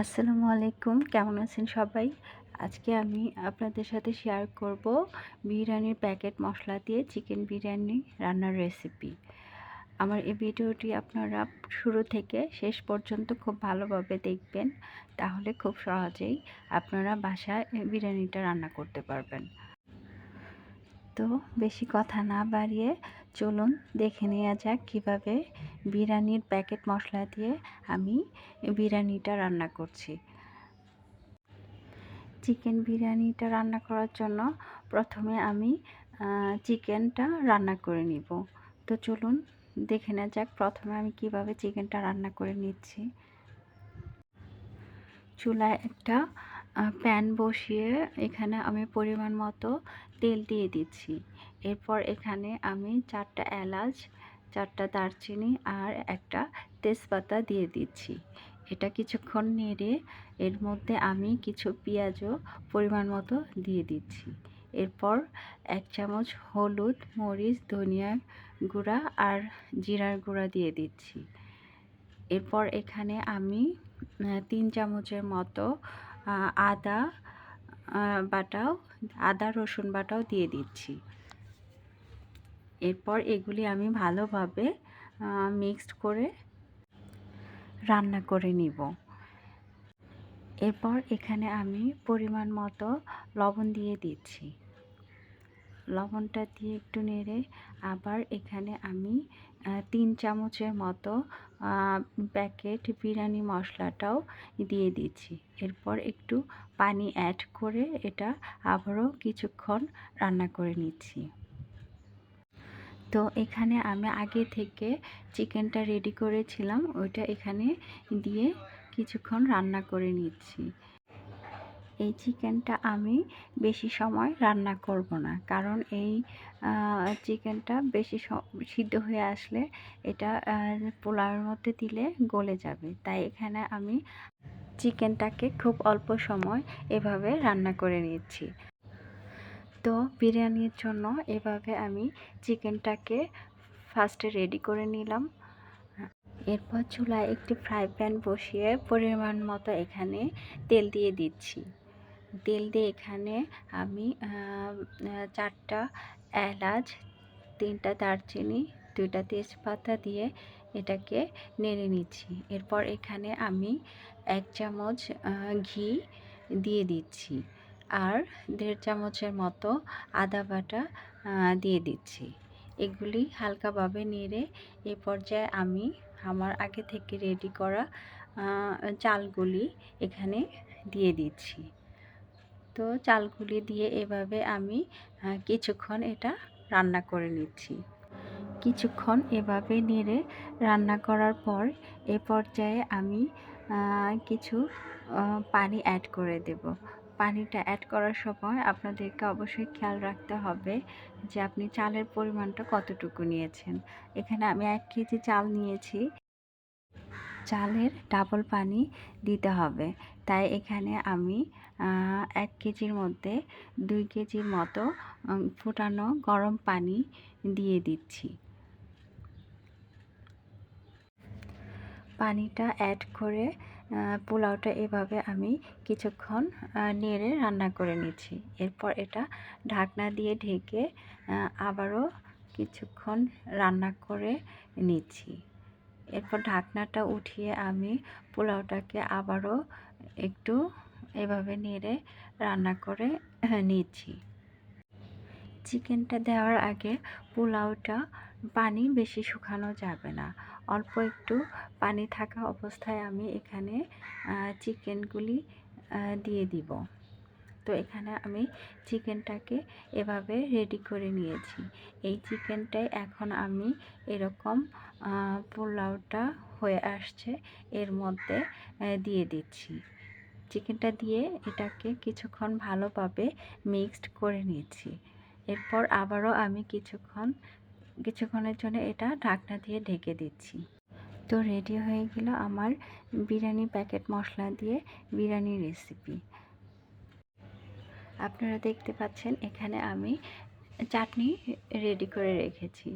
আসসালামু আলাইকুম, কেমন আছেন সবাই? আজকে আমি আপনাদের সাথে শেয়ার করব বিরিয়ানির প্যাকেট মশলা দিয়ে চিকেন বিরিয়ানি রান্নার রেসিপি আমার এই ভিডিওটি আপনারা শুরু থেকে শেষ পর্যন্ত খুব ভালোভাবে দেখবেন, তাহলে খুব সহজেই আপনারা বাসায় বিরিয়ানিটা রান্না করতে পারবেন। তো বেশি কথা না বাড়িয়ে চলুন দেখে নেওয়া যাক কীভাবে বিরিয়ানির প্যাকেট মশলা দিয়ে আমি বিরিয়ানিটা রান্না করছি। চিকেন বিরিয়ানিটা রান্না করার জন্য প্রথমে আমি চিকেনটা রান্না করে নিব। তো চলুন দেখে নেওয়া যাক প্রথমে আমি কীভাবে চিকেনটা রান্না করে নিচ্ছি। চুলায় একটা প্যান বসিয়ে এখানে আমি পরিমাণ মতো তেল দিয়ে দিচ্ছি। এরপর এখানে আমি চারটা এলাচ, চারটা দারচিনি আর একটা তেজপাতা দিয়ে দিচ্ছি। এটা কিছুক্ষণ নেড়ে এর মধ্যে আমি কিছু পেঁয়াজও পরিমাণ মতো দিয়ে দিচ্ছি। এরপর এক চামচ হলুদ, মরিচ, ধনিয়া গুঁড়া আর জিরার গুঁড়া দিয়ে দিচ্ছি। এরপর এখানে আমি তিন চামচের মতো আদা বাটাও, আদা, রসুন বাটাও দিয়ে দিচ্ছি। এরপর এগুলি আমি ভালোভাবে মিক্সড করে রান্না করে নিব। এরপর এখানে আমি পরিমাণ মতো লবণ দিয়ে দিচ্ছি। লবণটা দিয়ে একটু নেড়ে আবার এখানে আমি তিন চামচের মতো প্যাকেট বিরিয়ানি মশলাটাও দিয়ে দিচ্ছি। এরপর একটু পানি অ্যাড করে এটা আবারও কিছুক্ষণ রান্না করে নিচ্ছি। তো এখানে আমি আগে থেকে চিকেনটা রেডি করেছিলাম, ওইটা এখানে দিয়ে কিছুক্ষণ রান্না করে নিচ্ছি। এই চিকেনটা আমি বেশি সময় রান্না করব না। কারণ এই চিকেনটা বেশি সিদ্ধ হয়ে আসলে এটা পোলাওয়ের মধ্যে দিলে গলে যাবে। তাই এখানে আমি চিকেনটাকে খুব অল্প সময় এভাবে রান্না করে নিচ্ছি তো বিরিয়ানির জন্য এভাবে আমি চিকেনটাকে ফার্স্টে রেডি করে নিলাম। এরপর চুলায় একটি ফ্রাই প্যান বসিয়ে পরিমাণ মতো এখানে তেল দিয়ে দিচ্ছি। তেল দিয়ে এখানে আমি চারটা এলাচ, তিনটা দারচিনি, দুইটা তেজপাতা দিয়ে এটাকে নেড়ে নিচ্ছি। এরপর এখানে আমি এক চামচ ঘি দিয়ে দিচ্ছি আর দেড় চামচের মতো আদা বাটা দিয়ে দিচ্ছি। এগুলি হালকাভাবে নেড়ে এ পর্যায়ে আমি আমার আগে থেকে রেডি করা চালগুলি এখানে দিয়ে দিচ্ছি। তো চালগুলি দিয়ে এভাবে আমি কিছুক্ষণ এটা রান্না করে নিচ্ছি। কিছুক্ষণ এভাবে নেড়ে রান্না করার পর এ পর্যায়ে আমি কিছু পানি অ্যাড করে দেব। পানিটা অ্যাড করার সময় আপনাদেরকে অবশ্যই খেয়াল রাখতে হবে যে আপনি চালের পরিমাণটা কতটুকু নিয়েছেন। এখানে আমি এক কেজি চাল নিয়েছি। চালের ডাবল পানি দিতে হবে। তাই এখানে আমি এক কেজির মধ্যে দুই কেজির মতো ফুটানো গরম পানি দিয়ে দিচ্ছি। পানিটা অ্যাড করে পোলাওটা এভাবে আমি কিছুক্ষণ নেড়ে রান্না করে নিচ্ছি। এরপর এটা ঢাকনা দিয়ে ঢেকে আবারও কিছুক্ষণ রান্না করে নিচ্ছি। এরপর ঢাকনাটা উঠিয়ে আমি পোলাওটাকে আবারও একটু এভাবে নেড়ে রান্না করে নিচ্ছি। চিকেনটা দেওয়ার আগে পোলাওটা পানি বেশি শুকানো যাবে না। অল্প একটু পানি থাকা অবস্থায় আমি এখানে চিকেনগুলি দিয়ে দিব। তো এখানে আমি চিকেনটাকে এভাবে রেডি করে নিয়েছি। এই চিকেনটাই এখন আমি এরকম পোলাওটা হয়ে আসছে, এর মধ্যে দিয়ে দিচ্ছি। চিকেনটা দিয়ে এটাকে কিছুক্ষণ ভালোভাবে মিক্সড করে নিয়েছি। এরপর আবারও আমি কিছুক্ষণ, কিছুক্ষণের জন্য এটা ঢাকনা দিয়ে ঢেকে দিচ্ছি। তো রেডি হয়ে গেল আমার বিরিয়ানি প্যাকেট মশলা দিয়ে বিরিয়ানি রেসিপি আপনারা দেখতে পাচ্ছেন এখানে আমি চাটনি রেডি করে রেখেছি।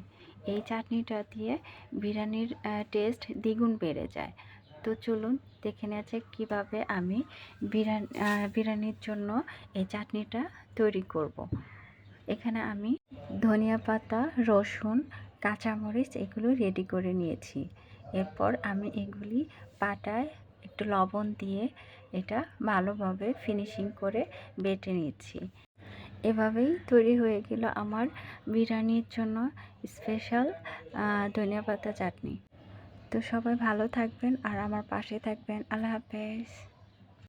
এই চাটনিটা দিয়ে বিরিয়ানির টেস্ট দ্বিগুণ বেড়ে যায়। তো চলুন দেখে নেওয়া যাক কীভাবে আমি বিরিয়ানি বিরিয়ানির জন্য এই চাটনিটা তৈরি করব। এখানে আমি ধনিয়া পাতা, রসুন, কাঁচামরিচ এগুলো রেডি করে নিয়েছি। এরপর আমি এগুলি পাটায় একটু লবণ দিয়ে এটা ভালোভাবে ফিনিশিং করে বেটে নিচ্ছি। এভাবেই তৈরি হয়ে গেল আমার বিরিয়ানির জন্য স্পেশাল ধনিয়া পাতা চাটনি। তো সবাই ভালো থাকবেন আর আমার পাশে থাকবেন। আল্লাহ হাফেজ।